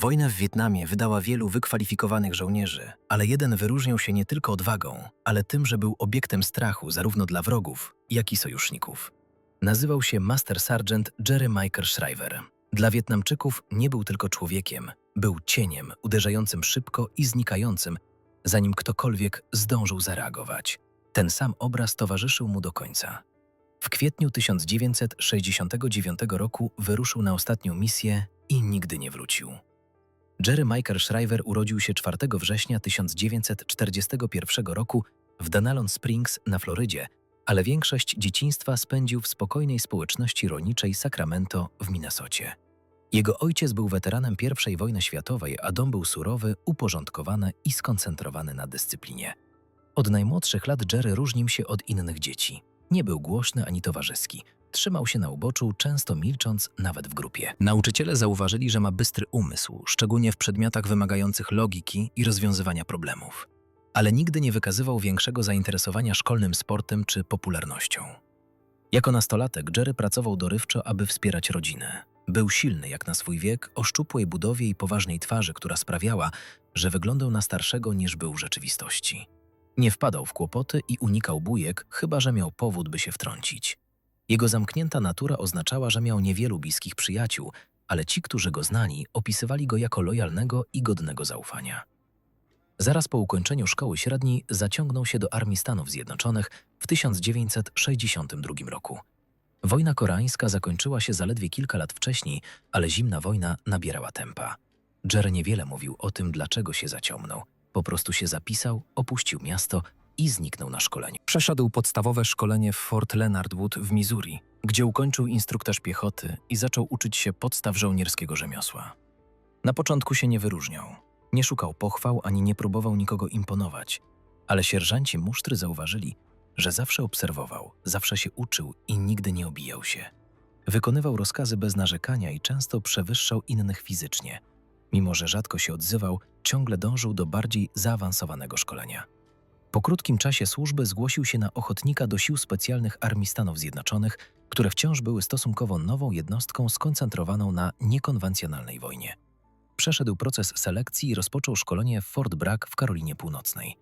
Wojna w Wietnamie wydała wielu wykwalifikowanych żołnierzy, ale jeden wyróżniał się nie tylko odwagą, ale tym, że był obiektem strachu zarówno dla wrogów, jak i sojuszników. Nazywał się Master Sergeant Jerry Michael Shriver. Dla Wietnamczyków nie był tylko człowiekiem, był cieniem uderzającym szybko i znikającym, zanim ktokolwiek zdążył zareagować. Ten sam obraz towarzyszył mu do końca. W kwietniu 1969 roku wyruszył na ostatnią misję i nigdy nie wrócił. Jerry Michael Shriver urodził się 4 września 1941 roku w Danalon Springs na Florydzie, ale większość dzieciństwa spędził w spokojnej społeczności rolniczej Sacramento w Minnesocie. Jego ojciec był weteranem I wojny światowej, a dom był surowy, uporządkowany i skoncentrowany na dyscyplinie. Od najmłodszych lat Jerry różnił się od innych dzieci. Nie był głośny ani towarzyski. Trzymał się na uboczu, często milcząc, nawet w grupie. Nauczyciele zauważyli, że ma bystry umysł, szczególnie w przedmiotach wymagających logiki i rozwiązywania problemów. Ale nigdy nie wykazywał większego zainteresowania szkolnym sportem czy popularnością. Jako nastolatek Jerry pracował dorywczo, aby wspierać rodzinę. Był silny jak na swój wiek, o szczupłej budowie i poważnej twarzy, która sprawiała, że wyglądał na starszego niż był w rzeczywistości. Nie wpadał w kłopoty i unikał bujek, chyba że miał powód, by się wtrącić. Jego zamknięta natura oznaczała, że miał niewielu bliskich przyjaciół, ale ci, którzy go znali, opisywali go jako lojalnego i godnego zaufania. Zaraz po ukończeniu szkoły średniej zaciągnął się do Armii Stanów Zjednoczonych w 1962 roku. Wojna koreańska zakończyła się zaledwie kilka lat wcześniej, ale zimna wojna nabierała tempa. Jerry niewiele mówił o tym, dlaczego się zaciągnął. Po prostu się zapisał, opuścił miasto i zniknął na szkoleniu. Przeszedł podstawowe szkolenie w Fort Leonard Wood w Missouri, gdzie ukończył instruktaż piechoty i zaczął uczyć się podstaw żołnierskiego rzemiosła. Na początku się nie wyróżniał. Nie szukał pochwał ani nie próbował nikogo imponować, ale sierżanci musztry zauważyli, że zawsze obserwował, zawsze się uczył i nigdy nie obijał się. Wykonywał rozkazy bez narzekania i często przewyższał innych fizycznie. Mimo, że rzadko się odzywał, ciągle dążył do bardziej zaawansowanego szkolenia. Po krótkim czasie służby zgłosił się na ochotnika do Sił Specjalnych Armii Stanów Zjednoczonych, które wciąż były stosunkowo nową jednostką skoncentrowaną na niekonwencjonalnej wojnie. Przeszedł proces selekcji i rozpoczął szkolenie w Fort Bragg w Karolinie Północnej.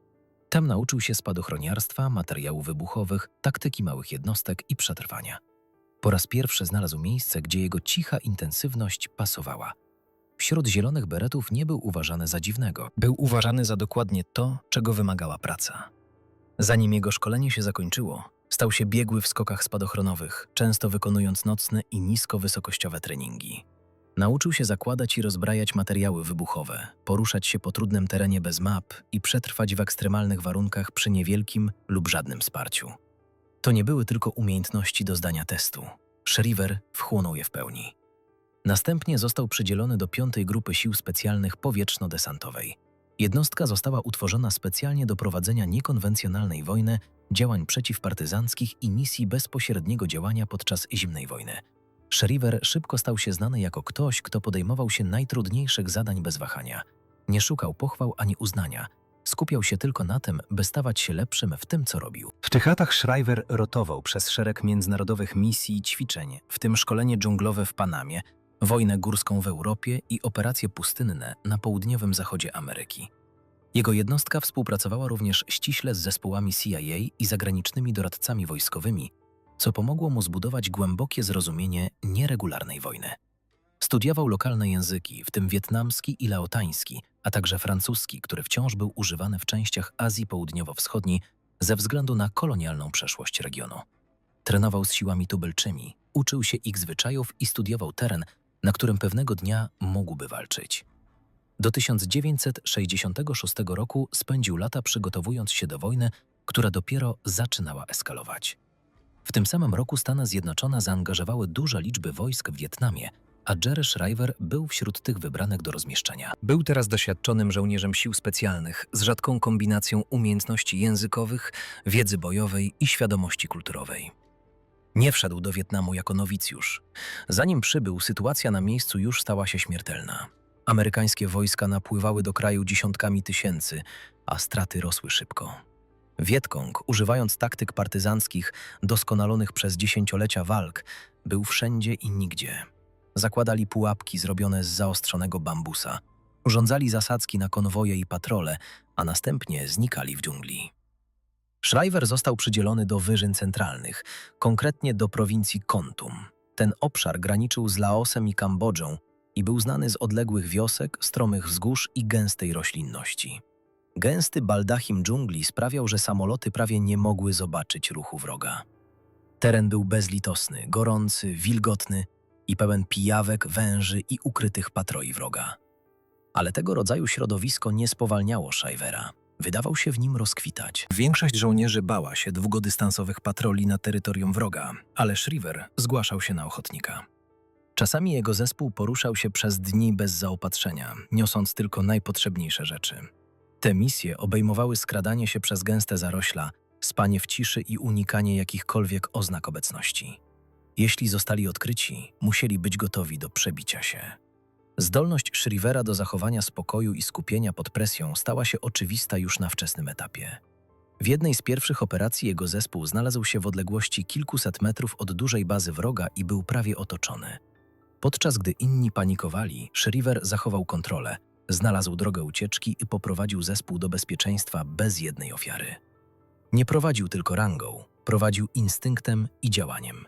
Tam nauczył się spadochroniarstwa, materiałów wybuchowych, taktyki małych jednostek i przetrwania. Po raz pierwszy znalazł miejsce, gdzie jego cicha intensywność pasowała. Wśród zielonych beretów nie był uważany za dziwnego. Był uważany za dokładnie to, czego wymagała praca. Zanim jego szkolenie się zakończyło, stał się biegły w skokach spadochronowych, często wykonując nocne i niskowysokościowe treningi. Nauczył się zakładać i rozbrajać materiały wybuchowe, poruszać się po trudnym terenie bez map i przetrwać w ekstremalnych warunkach przy niewielkim lub żadnym wsparciu. To nie były tylko umiejętności do zdania testu. Shriver wchłonął je w pełni. Następnie został przydzielony do piątej grupy sił specjalnych powietrzno-desantowej. Jednostka została utworzona specjalnie do prowadzenia niekonwencjonalnej wojny, działań przeciwpartyzanckich i misji bezpośredniego działania podczas zimnej wojny. Shriver szybko stał się znany jako ktoś, kto podejmował się najtrudniejszych zadań bez wahania. Nie szukał pochwał ani uznania. Skupiał się tylko na tym, by stawać się lepszym w tym, co robił. W tych latach Shriver rotował przez szereg międzynarodowych misji i ćwiczeń, w tym szkolenie dżunglowe w Panamie, wojnę górską w Europie i operacje pustynne na południowym zachodzie Ameryki. Jego jednostka współpracowała również ściśle z zespołami CIA i zagranicznymi doradcami wojskowymi, co pomogło mu zbudować głębokie zrozumienie nieregularnej wojny. Studiował lokalne języki, w tym wietnamski i laotański, a także francuski, który wciąż był używany w częściach Azji Południowo-Wschodniej ze względu na kolonialną przeszłość regionu. Trenował z siłami tubylczymi, uczył się ich zwyczajów i studiował teren, na którym pewnego dnia mógłby walczyć. Do 1966 roku spędził lata przygotowując się do wojny, która dopiero zaczynała eskalować. W tym samym roku Stany Zjednoczone zaangażowały duże liczby wojsk w Wietnamie, a Jerry Shriver był wśród tych wybranych do rozmieszczenia. Był teraz doświadczonym żołnierzem sił specjalnych z rzadką kombinacją umiejętności językowych, wiedzy bojowej i świadomości kulturowej. Nie wszedł do Wietnamu jako nowicjusz. Zanim przybył, sytuacja na miejscu już stała się śmiertelna. Amerykańskie wojska napływały do kraju dziesiątkami tysięcy, a straty rosły szybko. Wietkong, używając taktyk partyzanckich doskonalonych przez dziesięciolecia walk, był wszędzie i nigdzie. zakładali pułapki zrobione z zaostrzonego bambusa, urządzali zasadzki na konwoje i patrole, a następnie znikali w dżungli. Schreiber został przydzielony do wyżyn centralnych, konkretnie do prowincji Kontum. Ten obszar graniczył z Laosem i Kambodżą i był znany z odległych wiosek, stromych wzgórz i gęstej roślinności. Gęsty baldachim dżungli sprawiał, że samoloty prawie nie mogły zobaczyć ruchu wroga. Teren był bezlitosny, gorący, wilgotny i pełen pijawek, węży i ukrytych patroi wroga. Ale tego rodzaju środowisko nie spowalniało Shivera. Wydawał się w nim rozkwitać. Większość żołnierzy bała się długodystansowych patroli na terytorium wroga, ale Shriver zgłaszał się na ochotnika. Czasami jego zespół poruszał się przez dni bez zaopatrzenia, niosąc tylko najpotrzebniejsze rzeczy. Te misje obejmowały skradanie się przez gęste zarośla, spanie w ciszy i unikanie jakichkolwiek oznak obecności. Jeśli zostali odkryci, musieli być gotowi do przebicia się. Zdolność Shrivera do zachowania spokoju i skupienia pod presją stała się oczywista już na wczesnym etapie. W jednej z pierwszych operacji jego zespół znalazł się w odległości kilkuset metrów od dużej bazy wroga i był prawie otoczony. Podczas gdy inni panikowali, Shriver zachował kontrolę, znalazł drogę ucieczki i poprowadził zespół do bezpieczeństwa bez jednej ofiary. Nie prowadził tylko rangą, prowadził instynktem i działaniem.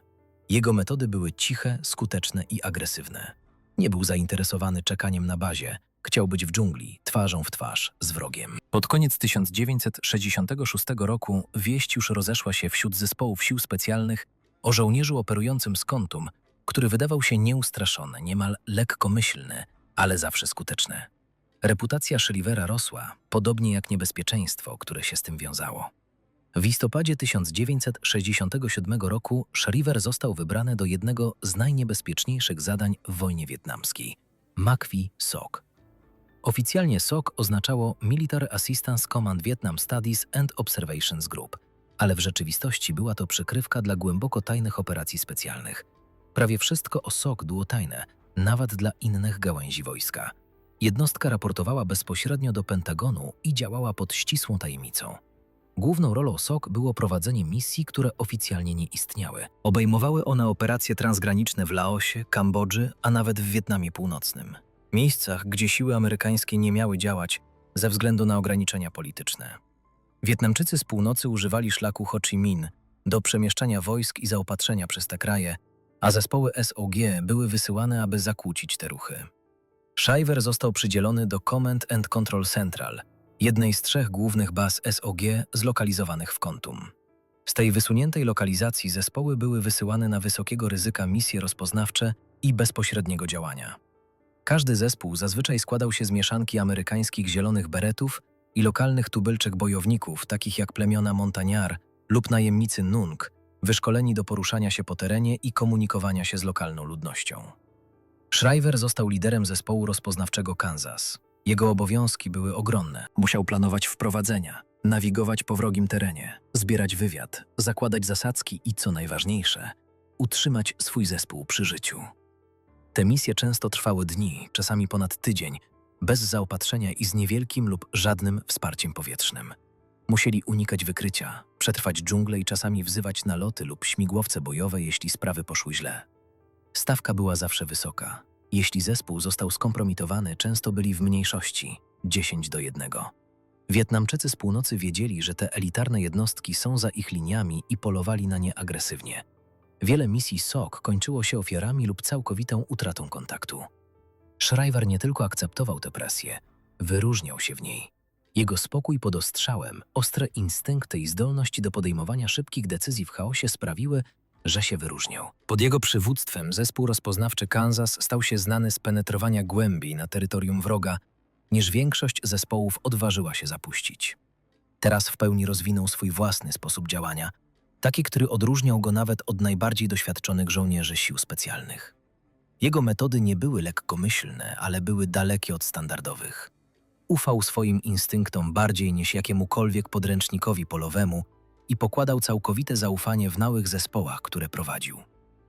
Jego metody były ciche, skuteczne i agresywne. Nie był zainteresowany czekaniem na bazie, chciał być w dżungli, twarzą w twarz, z wrogiem. Pod koniec 1966 roku wieść już rozeszła się wśród zespołów sił specjalnych o żołnierzu operującym z kontum, który wydawał się nieustraszony, niemal lekkomyślny, ale zawsze skuteczny. Reputacja Shrivera rosła, podobnie jak niebezpieczeństwo, które się z tym wiązało. W listopadzie 1967 roku Shriver został wybrany do jednego z najniebezpieczniejszych zadań w wojnie wietnamskiej – MACV SOC. Oficjalnie SOC oznaczało Military Assistance Command Vietnam Studies and Observations Group, ale w rzeczywistości była to przykrywka dla głęboko tajnych operacji specjalnych. Prawie wszystko o SOC było tajne, nawet dla innych gałęzi wojska. Jednostka raportowała bezpośrednio do Pentagonu i działała pod ścisłą tajemnicą. Główną rolą SOK było prowadzenie misji, które oficjalnie nie istniały. Obejmowały one operacje transgraniczne w Laosie, Kambodży, a nawet w Wietnamie Północnym. Miejscach, gdzie siły amerykańskie nie miały działać ze względu na ograniczenia polityczne. Wietnamczycy z północy używali szlaku Ho Chi Minh do przemieszczania wojsk i zaopatrzenia przez te kraje, a zespoły SOG były wysyłane, aby zakłócić te ruchy. Shiver został przydzielony do Command and Control Central – jednej z trzech głównych baz SOG zlokalizowanych w Kontum. Z tej wysuniętej lokalizacji zespoły były wysyłane na wysokiego ryzyka misje rozpoznawcze i bezpośredniego działania. Każdy zespół zazwyczaj składał się z mieszanki amerykańskich zielonych beretów i lokalnych tubylczek bojowników, takich jak plemiona Montagnard lub najemnicy Nung, wyszkoleni do poruszania się po terenie i komunikowania się z lokalną ludnością. Shriver został liderem zespołu rozpoznawczego Kansas. Jego obowiązki były ogromne. Musiał planować wprowadzenia, nawigować po wrogim terenie, zbierać wywiad, zakładać zasadzki i, co najważniejsze, utrzymać swój zespół przy życiu. Te misje często trwały dni, czasami ponad tydzień, bez zaopatrzenia i z niewielkim lub żadnym wsparciem powietrznym. Musieli unikać wykrycia, przetrwać dżunglę i czasami wzywać naloty lub śmigłowce bojowe, jeśli sprawy poszły źle. Stawka była zawsze wysoka, jeśli zespół został skompromitowany, często byli w mniejszości 10 do 1. Wietnamczycy z północy wiedzieli, że te elitarne jednostki są za ich liniami i polowali na nie agresywnie. Wiele misji SOK kończyło się ofiarami lub całkowitą utratą kontaktu. Schreiber nie tylko akceptował tę presję, wyróżniał się w niej. Jego spokój pod ostrzałem, ostre instynkty i zdolność do podejmowania szybkich decyzji w chaosie sprawiły, że się wyróżniał. Pod jego przywództwem zespół rozpoznawczy Kansas stał się znany z penetrowania głębiej na terytorium wroga, niż większość zespołów odważyła się zapuścić. Teraz w pełni rozwinął swój własny sposób działania, taki, który odróżniał go nawet od najbardziej doświadczonych żołnierzy sił specjalnych. Jego metody nie były lekkomyślne, ale były dalekie od standardowych. Ufał swoim instynktom bardziej niż jakiemukolwiek podręcznikowi polowemu – i pokładał całkowite zaufanie w małych zespołach, które prowadził.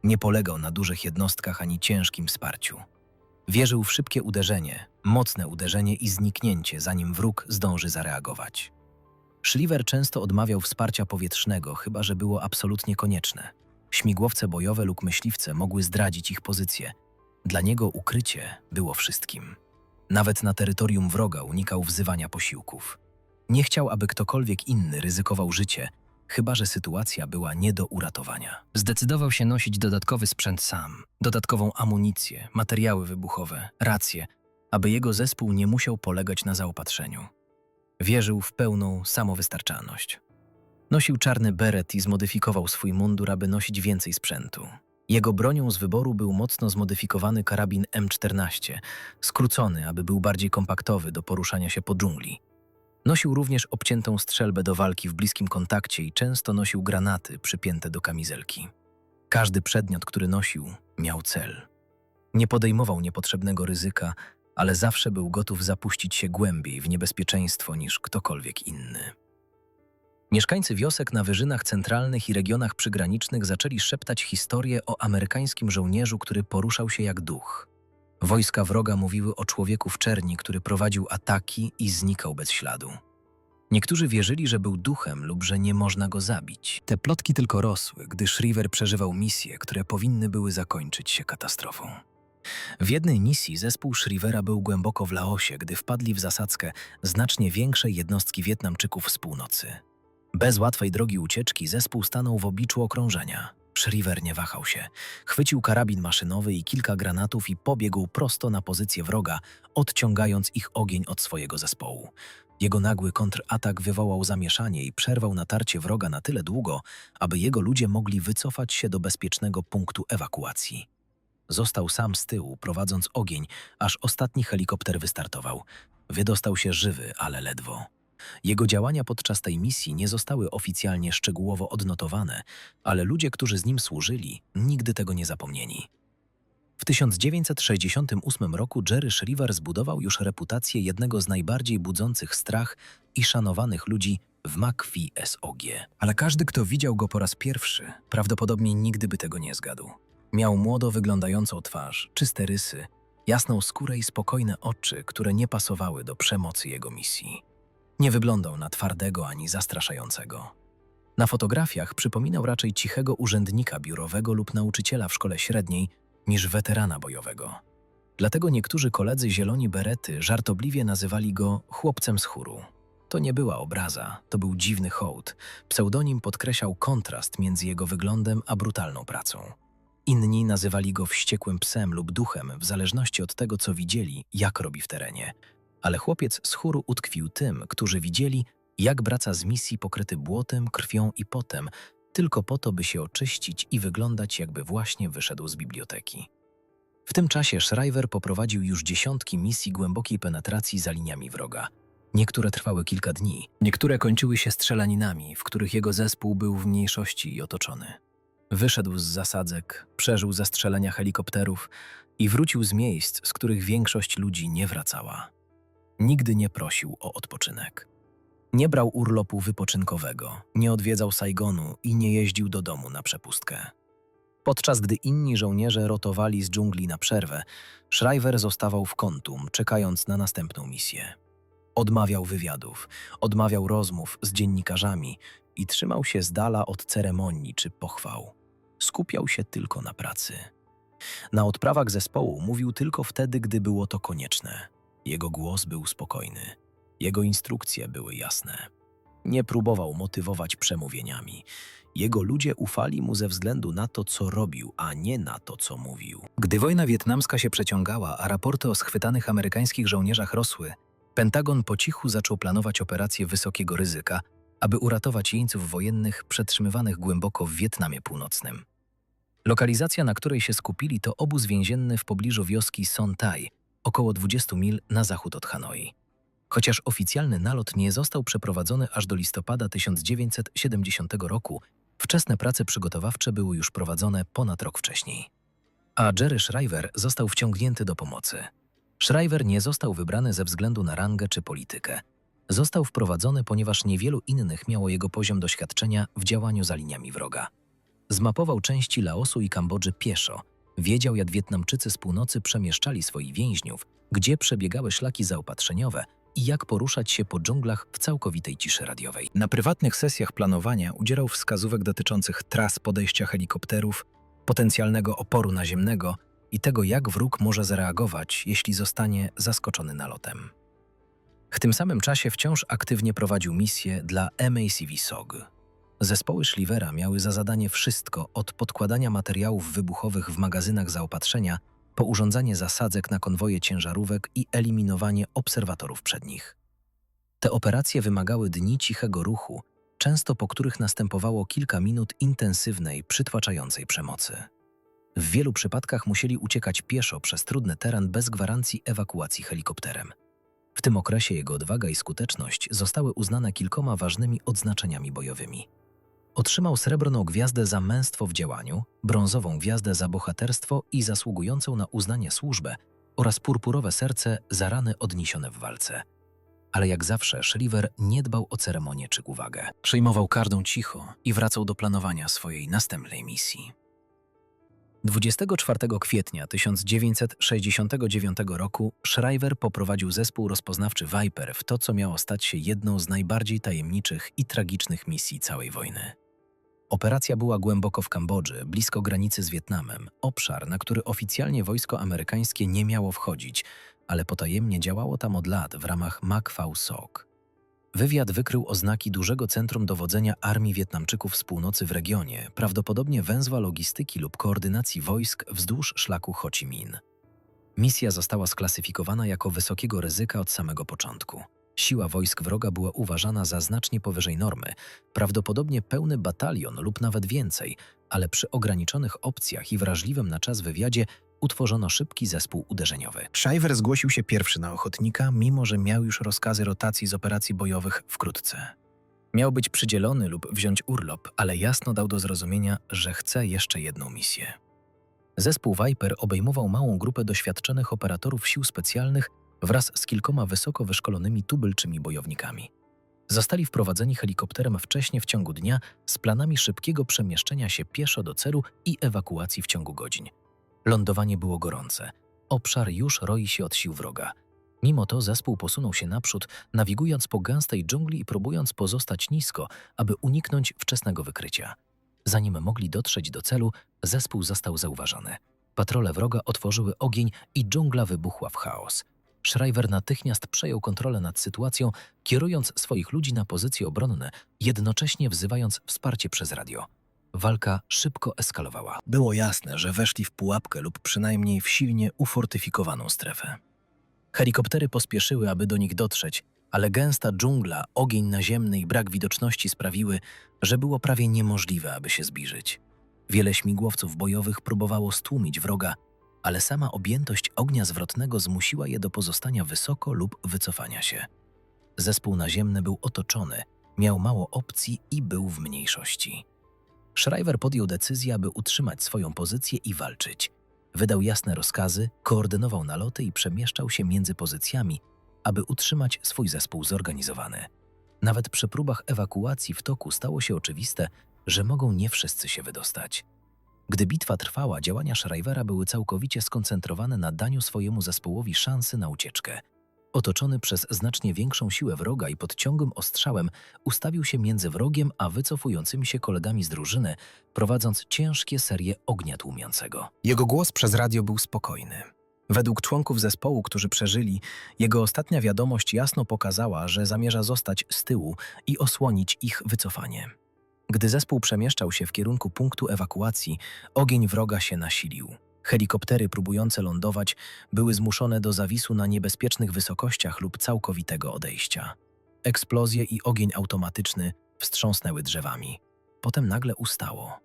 Nie polegał na dużych jednostkach ani ciężkim wsparciu. Wierzył w szybkie uderzenie, mocne uderzenie i zniknięcie, zanim wróg zdąży zareagować. Schliver często odmawiał wsparcia powietrznego, chyba że było absolutnie konieczne. Śmigłowce bojowe lub myśliwce mogły zdradzić ich pozycję, Dla niego ukrycie było wszystkim. Nawet na terytorium wroga unikał wzywania posiłków. Nie chciał, aby ktokolwiek inny ryzykował życie, chyba że sytuacja była nie do uratowania. Zdecydował się nosić dodatkowy sprzęt sam, dodatkową amunicję, materiały wybuchowe, racje, aby jego zespół nie musiał polegać na zaopatrzeniu. Wierzył w pełną samowystarczalność. Nosił czarny beret i zmodyfikował swój mundur, aby nosić więcej sprzętu. Jego bronią z wyboru był mocno zmodyfikowany karabin M14, skrócony, aby był bardziej kompaktowy do poruszania się po dżungli. Nosił również obciętą strzelbę do walki w bliskim kontakcie i często nosił granaty przypięte do kamizelki. Każdy przedmiot, który nosił, miał cel. Nie podejmował niepotrzebnego ryzyka, ale zawsze był gotów zapuścić się głębiej w niebezpieczeństwo niż ktokolwiek inny. Mieszkańcy wiosek na wyżynach centralnych i regionach przygranicznych zaczęli szeptać historię o amerykańskim żołnierzu, który poruszał się jak duch. Wojska wroga mówiły o człowieku w czerni, który prowadził ataki i znikał bez śladu. Niektórzy wierzyli, że był duchem lub że nie można go zabić. Te plotki tylko rosły, gdy Shriver przeżywał misje, które powinny były zakończyć się katastrofą. W jednej misji zespół Shrivera był głęboko w Laosie, gdy wpadli w zasadzkę znacznie większej jednostki Wietnamczyków z północy. Bez łatwej drogi ucieczki zespół stanął w obliczu okrążenia. Shriver nie wahał się. Chwycił karabin maszynowy i kilka granatów i pobiegł prosto na pozycję wroga, odciągając ich ogień od swojego zespołu. Jego nagły kontratak wywołał zamieszanie i przerwał natarcie wroga na tyle długo, aby jego ludzie mogli wycofać się do bezpiecznego punktu ewakuacji. Został sam z tyłu, prowadząc ogień, aż ostatni helikopter wystartował. Wydostał się żywy, ale ledwo. Jego działania podczas tej misji nie zostały oficjalnie szczegółowo odnotowane, ale ludzie, którzy z nim służyli, nigdy tego nie zapomnieli. W 1968 roku Jerry Shriver zbudował już reputację jednego z najbardziej budzących strach i szanowanych ludzi w McPhee SOG. Ale każdy, kto widział go po raz pierwszy, prawdopodobnie nigdy by tego nie zgadł. Miał młodo wyglądającą twarz, czyste rysy, jasną skórę i spokojne oczy, które nie pasowały do przemocy jego misji. Nie wyglądał na twardego ani zastraszającego. Na fotografiach przypominał raczej cichego urzędnika biurowego lub nauczyciela w szkole średniej niż weterana bojowego. Dlatego niektórzy koledzy zieloni berety żartobliwie nazywali go chłopcem z chóru. To nie była obraza, to był dziwny hołd. Pseudonim podkreślał kontrast między jego wyglądem a brutalną pracą. Inni nazywali go wściekłym psem lub duchem, w zależności od tego, co widzieli, jak robi w terenie. Ale chłopiec z chóru utkwił tym, którzy widzieli, jak wraca z misji pokryty błotem, krwią i potem, tylko po to, by się oczyścić i wyglądać, jakby właśnie wyszedł z biblioteki. W tym czasie Shriver poprowadził już dziesiątki misji głębokiej penetracji za liniami wroga. Niektóre trwały kilka dni, niektóre kończyły się strzelaninami, w których jego zespół był w mniejszości i otoczony. Wyszedł z zasadzek, przeżył zastrzelenia helikopterów i wrócił z miejsc, z których większość ludzi nie wracała. Nigdy nie prosił o odpoczynek. Nie brał urlopu wypoczynkowego, nie odwiedzał Saigonu i nie jeździł do domu na przepustkę. Podczas gdy inni żołnierze rotowali z dżungli na przerwę, Shriver zostawał w kontum, czekając na następną misję. Odmawiał wywiadów, odmawiał rozmów z dziennikarzami i trzymał się z dala od ceremonii czy pochwał. Skupiał się tylko na pracy. Na odprawach zespołu mówił tylko wtedy, gdy było to konieczne. Jego głos był spokojny. Jego instrukcje były jasne. Nie próbował motywować przemówieniami. Jego ludzie ufali mu ze względu na to, co robił, a nie na to, co mówił. Gdy wojna wietnamska się przeciągała, a raporty o schwytanych amerykańskich żołnierzach rosły, Pentagon po cichu zaczął planować operacje wysokiego ryzyka, aby uratować jeńców wojennych przetrzymywanych głęboko w Wietnamie Północnym. Lokalizacja, na której się skupili, to obóz więzienny w pobliżu wioski Son Tai, około 20 mil na zachód od Hanoi. Chociaż oficjalny nalot nie został przeprowadzony aż do listopada 1970 roku, wczesne prace przygotowawcze były już prowadzone ponad rok wcześniej. A Jerry Shriver został wciągnięty do pomocy. Shriver nie został wybrany ze względu na rangę czy politykę. Został wprowadzony, ponieważ niewielu innych miało jego poziom doświadczenia w działaniu za liniami wroga. Zmapował części Laosu i Kambodży pieszo, wiedział jak Wietnamczycy z północy przemieszczali swoich więźniów, gdzie przebiegały szlaki zaopatrzeniowe i jak poruszać się po dżunglach w całkowitej ciszy radiowej. Na prywatnych sesjach planowania udzielał wskazówek dotyczących tras podejścia helikopterów, potencjalnego oporu naziemnego i tego, jak wróg może zareagować, jeśli zostanie zaskoczony nalotem. W tym samym czasie wciąż aktywnie prowadził misję dla MACV SOG. Zespoły Schlivera miały za zadanie wszystko od podkładania materiałów wybuchowych w magazynach zaopatrzenia po urządzanie zasadzek na konwoje ciężarówek i eliminowanie obserwatorów przed nich. Te operacje wymagały dni cichego ruchu, często po których następowało kilka minut intensywnej, przytłaczającej przemocy. W wielu przypadkach musieli uciekać pieszo przez trudny teren bez gwarancji ewakuacji helikopterem. W tym okresie jego odwaga i skuteczność zostały uznane kilkoma ważnymi odznaczeniami bojowymi. Otrzymał srebrną gwiazdę za męstwo w działaniu, brązową gwiazdę za bohaterstwo i zasługującą na uznanie służbę oraz purpurowe serce za rany odniesione w walce. Ale jak zawsze Shriver nie dbał o ceremonię czy uwagę. Przejmował kardą cicho i wracał do planowania swojej następnej misji. 24 kwietnia 1969 roku Shriver poprowadził zespół rozpoznawczy Viper w to, co miało stać się jedną z najbardziej tajemniczych i tragicznych misji całej wojny. Operacja była głęboko w Kambodży, blisko granicy z Wietnamem, obszar, na który oficjalnie wojsko amerykańskie nie miało wchodzić, ale potajemnie działało tam od lat w ramach MACV-SOC. Wywiad wykrył oznaki dużego centrum dowodzenia armii Wietnamczyków z północy w regionie, prawdopodobnie węzła logistyki lub koordynacji wojsk wzdłuż szlaku Ho Chi Minh. Misja została sklasyfikowana jako wysokiego ryzyka od samego początku. Siła wojsk wroga była uważana za znacznie powyżej normy, prawdopodobnie pełny batalion lub nawet więcej, ale przy ograniczonych opcjach i wrażliwym na czas wywiadzie utworzono szybki zespół uderzeniowy. Shiver zgłosił się pierwszy na ochotnika, mimo że miał już rozkazy rotacji z operacji bojowych wkrótce. Miał być przydzielony lub wziąć urlop, ale jasno dał do zrozumienia, że chce jeszcze jedną misję. Zespół Viper obejmował małą grupę doświadczonych operatorów sił specjalnych wraz z kilkoma wysoko wyszkolonymi tubylczymi bojownikami. Zostali wprowadzeni helikopterem wcześnie w ciągu dnia z planami szybkiego przemieszczenia się pieszo do celu i ewakuacji w ciągu godzin. Lądowanie było gorące. Obszar już roi się od sił wroga. Mimo to zespół posunął się naprzód, nawigując po gęstej dżungli i próbując pozostać nisko, aby uniknąć wczesnego wykrycia. Zanim mogli dotrzeć do celu, zespół został zauważony. Patrole wroga otworzyły ogień i dżungla wybuchła w chaos. Schreiber natychmiast przejął kontrolę nad sytuacją, kierując swoich ludzi na pozycje obronne, jednocześnie wzywając wsparcie przez radio. Walka szybko eskalowała. Było jasne, że weszli w pułapkę lub przynajmniej w silnie ufortyfikowaną strefę. Helikoptery pospieszyły, aby do nich dotrzeć, ale gęsta dżungla, ogień naziemny i brak widoczności sprawiły, że było prawie niemożliwe, aby się zbliżyć. Wiele śmigłowców bojowych próbowało stłumić wroga, ale sama objętość ognia zwrotnego zmusiła je do pozostania wysoko lub wycofania się. Zespół naziemny był otoczony, miał mało opcji i był w mniejszości. Schreiber podjął decyzję, aby utrzymać swoją pozycję i walczyć. Wydał jasne rozkazy, koordynował naloty i przemieszczał się między pozycjami, aby utrzymać swój zespół zorganizowany. Nawet przy próbach ewakuacji w toku stało się oczywiste, że mogą nie wszyscy się wydostać. Gdy bitwa trwała, działania Schreivera były całkowicie skoncentrowane na daniu swojemu zespołowi szansy na ucieczkę. Otoczony przez znacznie większą siłę wroga i pod ciągłym ostrzałem, ustawił się między wrogiem a wycofującymi się kolegami z drużyny, prowadząc ciężkie serie ognia tłumiącego. Jego głos przez radio był spokojny. Według członków zespołu, którzy przeżyli, jego ostatnia wiadomość jasno pokazała, że zamierza zostać z tyłu i osłonić ich wycofanie. Gdy zespół przemieszczał się w kierunku punktu ewakuacji, ogień wroga się nasilił. Helikoptery próbujące lądować były zmuszone do zawisu na niebezpiecznych wysokościach lub całkowitego odejścia. Eksplozje i ogień automatyczny wstrząsnęły drzewami. Potem nagle ustało.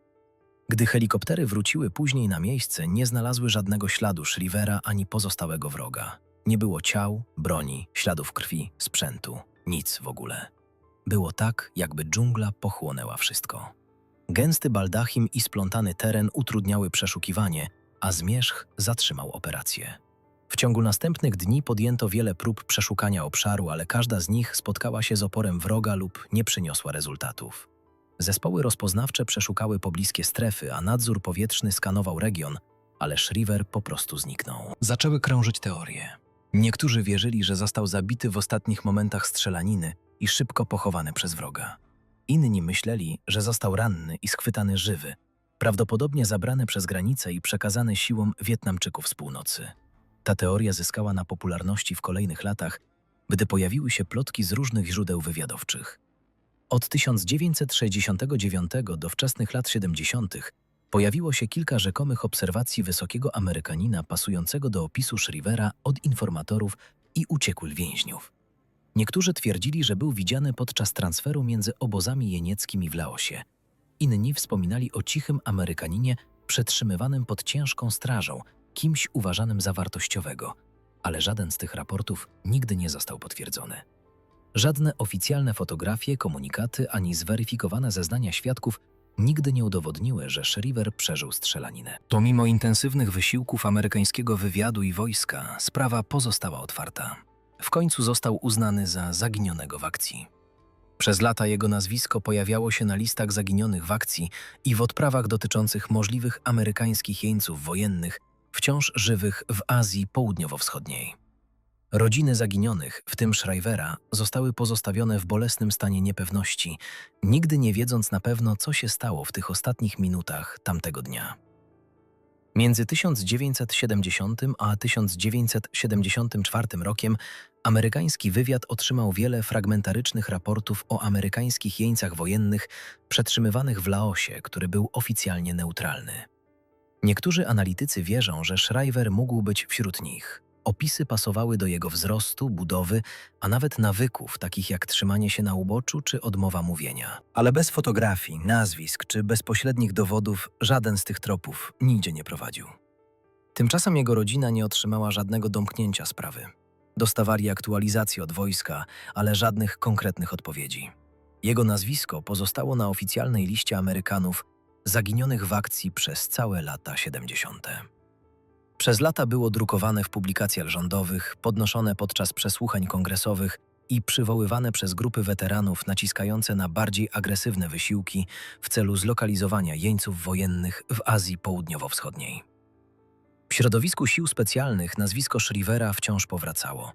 Gdy helikoptery wróciły później na miejsce, nie znalazły żadnego śladu Shrivera ani pozostałego wroga. Nie było ciał, broni, śladów krwi, sprzętu, nic w ogóle. Było tak, jakby dżungla pochłonęła wszystko. Gęsty baldachim i splątany teren utrudniały przeszukiwanie, a zmierzch zatrzymał operację. W ciągu następnych dni podjęto wiele prób przeszukania obszaru, ale każda z nich spotkała się z oporem wroga lub nie przyniosła rezultatów. Zespoły rozpoznawcze przeszukały pobliskie strefy, a nadzór powietrzny skanował region, ale Shriver po prostu zniknął. Zaczęły krążyć teorie. Niektórzy wierzyli, że został zabity w ostatnich momentach strzelaniny i szybko pochowany przez wroga. Inni myśleli, że został ranny i schwytany żywy, prawdopodobnie zabrane przez granicę i przekazane siłom Wietnamczyków z północy. Ta teoria zyskała na popularności w kolejnych latach, gdy pojawiły się plotki z różnych źródeł wywiadowczych. Od 1969 do wczesnych lat 70. pojawiło się kilka rzekomych obserwacji wysokiego Amerykanina pasującego do opisu Shrivera od informatorów i uciekłych więźniów. Niektórzy twierdzili, że był widziany podczas transferu między obozami jenieckimi w Laosie. Inni wspominali o cichym Amerykaninie przetrzymywanym pod ciężką strażą, kimś uważanym za wartościowego, ale żaden z tych raportów nigdy nie został potwierdzony. Żadne oficjalne fotografie, komunikaty ani zweryfikowane zeznania świadków nigdy nie udowodniły, że Shriver przeżył strzelaninę. Pomimo intensywnych wysiłków amerykańskiego wywiadu i wojska, sprawa pozostała otwarta. W końcu został uznany za zaginionego w akcji. Przez lata jego nazwisko pojawiało się na listach zaginionych w akcji i w odprawach dotyczących możliwych amerykańskich jeńców wojennych, wciąż żywych w Azji Południowo-Wschodniej. Rodziny zaginionych, w tym Shrivera, zostały pozostawione w bolesnym stanie niepewności, nigdy nie wiedząc na pewno, co się stało w tych ostatnich minutach tamtego dnia. Między 1970 a 1974 rokiem amerykański wywiad otrzymał wiele fragmentarycznych raportów o amerykańskich jeńcach wojennych przetrzymywanych w Laosie, który był oficjalnie neutralny. Niektórzy analitycy wierzą, że Shriver mógł być wśród nich. Opisy pasowały do jego wzrostu, budowy, a nawet nawyków, takich jak trzymanie się na uboczu czy odmowa mówienia. Ale bez fotografii, nazwisk czy bezpośrednich dowodów żaden z tych tropów nigdzie nie prowadził. Tymczasem jego rodzina nie otrzymała żadnego domknięcia sprawy. Dostawali aktualizacje od wojska, ale żadnych konkretnych odpowiedzi. Jego nazwisko pozostało na oficjalnej liście Amerykanów zaginionych w akcji przez całe lata 70. Przez lata było drukowane w publikacjach rządowych, podnoszone podczas przesłuchań kongresowych i przywoływane przez grupy weteranów naciskające na bardziej agresywne wysiłki w celu zlokalizowania jeńców wojennych w Azji Południowo-Wschodniej. W środowisku sił specjalnych nazwisko Shrivera wciąż powracało.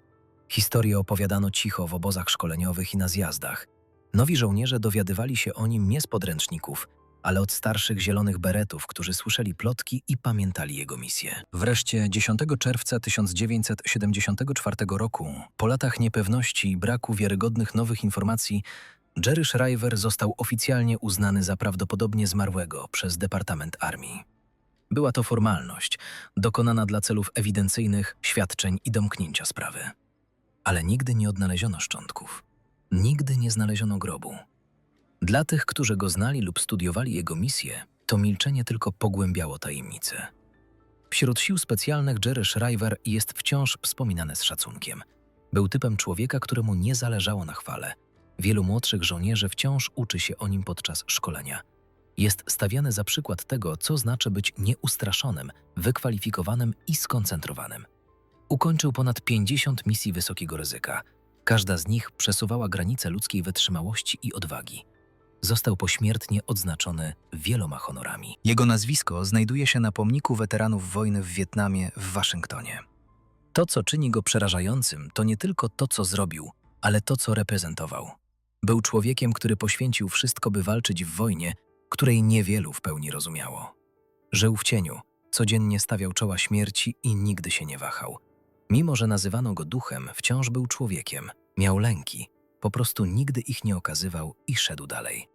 Historie opowiadano cicho w obozach szkoleniowych i na zjazdach. Nowi żołnierze dowiadywali się o nim nie z podręczników, ale od starszych zielonych beretów, którzy słyszeli plotki i pamiętali jego misję. Wreszcie 10 czerwca 1974 roku, po latach niepewności i braku wiarygodnych nowych informacji, Jerry Shriver został oficjalnie uznany za prawdopodobnie zmarłego przez Departament Armii. Była to formalność, dokonana dla celów ewidencyjnych, świadczeń i domknięcia sprawy. Ale nigdy nie odnaleziono szczątków. Nigdy nie znaleziono grobu. Dla tych, którzy go znali lub studiowali jego misję, to milczenie tylko pogłębiało tajemnicę. Wśród sił specjalnych Jerry Shriver jest wciąż wspominany z szacunkiem. Był typem człowieka, któremu nie zależało na chwale. Wielu młodszych żołnierzy wciąż uczy się o nim podczas szkolenia. Jest stawiany za przykład tego, co znaczy być nieustraszonym, wykwalifikowanym i skoncentrowanym. Ukończył ponad 50 misji wysokiego ryzyka. Każda z nich przesuwała granice ludzkiej wytrzymałości i odwagi został pośmiertnie odznaczony wieloma honorami. Jego nazwisko znajduje się na pomniku weteranów wojny w Wietnamie w Waszyngtonie. To, co czyni go przerażającym, to nie tylko to, co zrobił, ale to, co reprezentował. Był człowiekiem, który poświęcił wszystko, by walczyć w wojnie, której niewielu w pełni rozumiało. Żył w cieniu, codziennie stawiał czoła śmierci i nigdy się nie wahał. Mimo, że nazywano go duchem, wciąż był człowiekiem, miał lęki, po prostu nigdy ich nie okazywał i szedł dalej.